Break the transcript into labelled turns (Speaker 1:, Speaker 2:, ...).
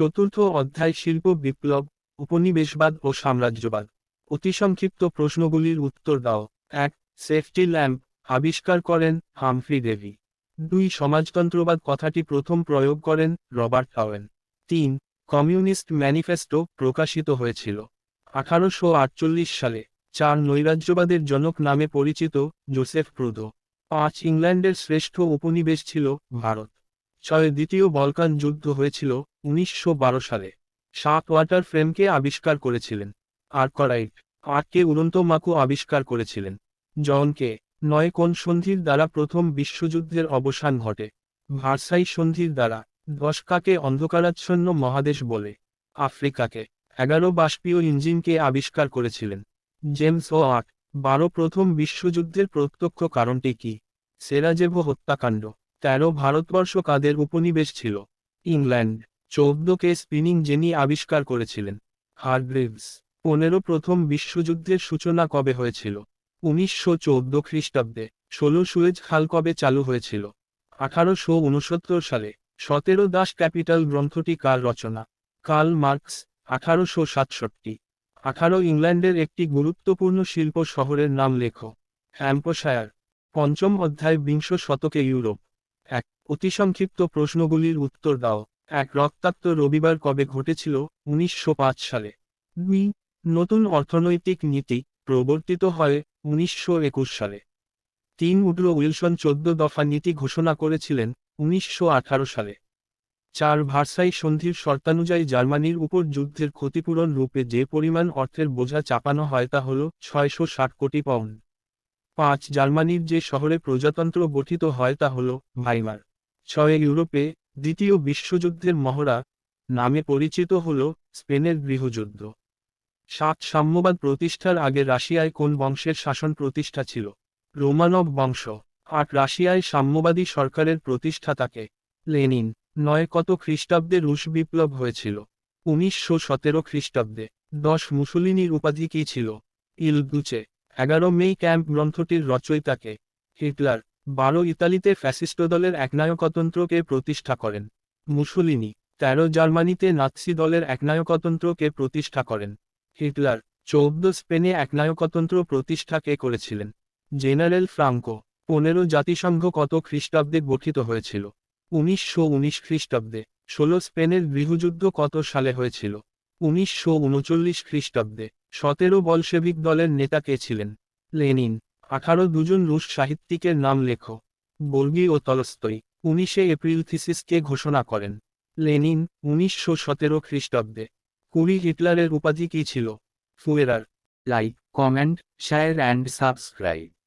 Speaker 1: চতুর্থ অধ্যায় শিল্প, বিপ্লব, উপনিবেশবাদ ও সাম্রাজ্যবাদ। অতি সংক্ষিপ্ত প্রশ্নগুলির উত্তর দাও। এক, সেফটি ল্যাম্প, আবিষ্কার করেন হামফ্রি ডেভি। দুই, সমাজতন্ত্রবাদ কথাটি প্রথম প্রয়োগ করেন রবার্ট হাওয়েন তিন, কমিউনিস্ট ম্যানিফেস্টো প্রকাশিত হয়েছিল আঠারোশো আটচল্লিশ সালে। চার, নৈরাজ্যবাদের জনক নামে পরিচিত জোসেফ প্রুদো। পাঁচ, ইংল্যান্ডের শ্রেষ্ঠ উপনিবেশ ছিল ভারত। ছয় দ্বিতীয় বলকান যুদ্ধ হয়েছিল উনিশশো বারো সালে। সাত ওয়াটার ফ্রেমকে আবিষ্কার করেছিলেন। আর্করাইট আটকে উড়ন্ত মাকু আবিষ্কার করেছিলেন। জনকে, নয় কোন সন্ধির দ্বারা প্রথম বিশ্বযুদ্ধের অবসান ঘটে। ভার্সাই সন্ধির দ্বারা দশকাকে অন্ধকারাচ্ছন্ন মহাদেশ বলে। আফ্রিকাকে, এগারো বাষ্পীয় ইঞ্জিনকে আবিষ্কার করেছিলেন। জেমস ও আট, বারো প্রথম বিশ্বযুদ্ধের প্রত্যক্ষ কারণটি কি? সেরাজেভো হত্যাকাণ্ড। তেরো ভারতবর্ষ কাদের উপনিবেশ ছিল? ইংল্যান্ড। চৌদ্দকে স্পিনিং জেনি আবিষ্কার করেছিলেন। হারগ্রিভস। পনেরো প্রথম বিশ্বযুদ্ধের সূচনা কবে হয়েছিল? উনিশশো চৌদ্দ খ্রিস্টাব্দে। ষোলো সুয়েজ খাল কবে চালু হয়েছিল? আঠারোশো উনসত্তর সালে। সতেরো দাস ক্যাপিটাল গ্রন্থটি কার রচনা? কার্ল মার্কস, আঠারোশো সাতষট্টি। আঠারো ইংল্যান্ডের একটি গুরুত্বপূর্ণ শিল্প শহরের নাম লেখো। হ্যাম্পশায়ার। পঞ্চম অধ্যায় বিংশ শতকে ইউরোপ। অতি সংক্ষিপ্ত প্রশ্নগুলির উত্তর দাও। এক রক্তাক্ত রবিবার কবে ঘটেছিল? উনিশশো পাঁচ সালে। দুই, নতুন অর্থনৈতিক নীতি প্রবর্তিত হয় উনিশশো একুশ সালে। তিন, উড্রো উইলসন চোদ্দ দফা নীতি ঘোষণা করেছিলেন উনিশশো আঠারো সালে। চার, ভার্সাই সন্ধির শর্তানুযায়ী জার্মানির উপর যুদ্ধের ক্ষতিপূরণ রূপে যে পরিমাণ অর্থের বোঝা চাপানো হয় তা হল ছয়শো ষাট কোটি পাউন্ড। পাঁচ, জার্মানির যে শহরে প্রজাতন্ত্র গঠিত হয় তা হল ভাইমার। ছয় ইউরোপে দ্বিতীয় বিশ্বযুদ্ধের মহড়া নামে পরিচিত হল স্পেনের গৃহযুদ্ধ। সাত সাম্যবাদ প্রতিষ্ঠার আগে রাশিয়ায় কোন বংশের শাসন প্রতিষ্ঠা ছিল? রোমানব বংশ। আট রাশিয়ায় সাম্যবাদী সরকারের প্রতিষ্ঠাতাকে লেনিন। নয় কত খ্রিস্টাব্দে রুশ বিপ্লব হয়েছিল? উনিশশো সতেরো খ্রিস্টাব্দে। দশ মুসলিনীর উপাধি কী ছিল? ইলদুচে এগারো মেই ক্যাম্প গ্রন্থটির রচয়িতাকে হিটলার। বারো ইতালিতে ফ্যাসিস্ট দলের একনায়কতন্ত্রকে প্রতিষ্ঠা করেন। মুসলিনি, তেরো জার্মানিতে নাৎসি দলের একনায়কতন্ত্রকে প্রতিষ্ঠা করেন। হিটলার, চৌদ্দ স্পেনে একনায়কতন্ত্র প্রতিষ্ঠা কে করেছিলেন। জেনারেল ফ্রাঙ্কো, পনেরো জাতিসংঘ কত খ্রিস্টাব্দে গঠিত হয়েছিল? উনিশশো উনিশ খ্রিস্টাব্দে, ষোলো স্পেনের গৃহযুদ্ধ কত সালে হয়েছিল? উনিশশো উনচল্লিশ খ্রিস্টাব্দে, সতেরো বলশেভিক দলের নেতা কে ছিলেন? লেনিন আঠারো দুজন রুশ সাহিত্যিকের নাম লেখো। বর্গি ও তলস্তই, উনিশে এপ্রিল থিসিসকে ঘোষণা করেন। লেনিন, উনিশশো সতেরো খ্রিস্টাব্দে। কুড়ি হিটলারের উপাধি কী ছিল? Fuhrer.
Speaker 2: Like, comment, share and subscribe.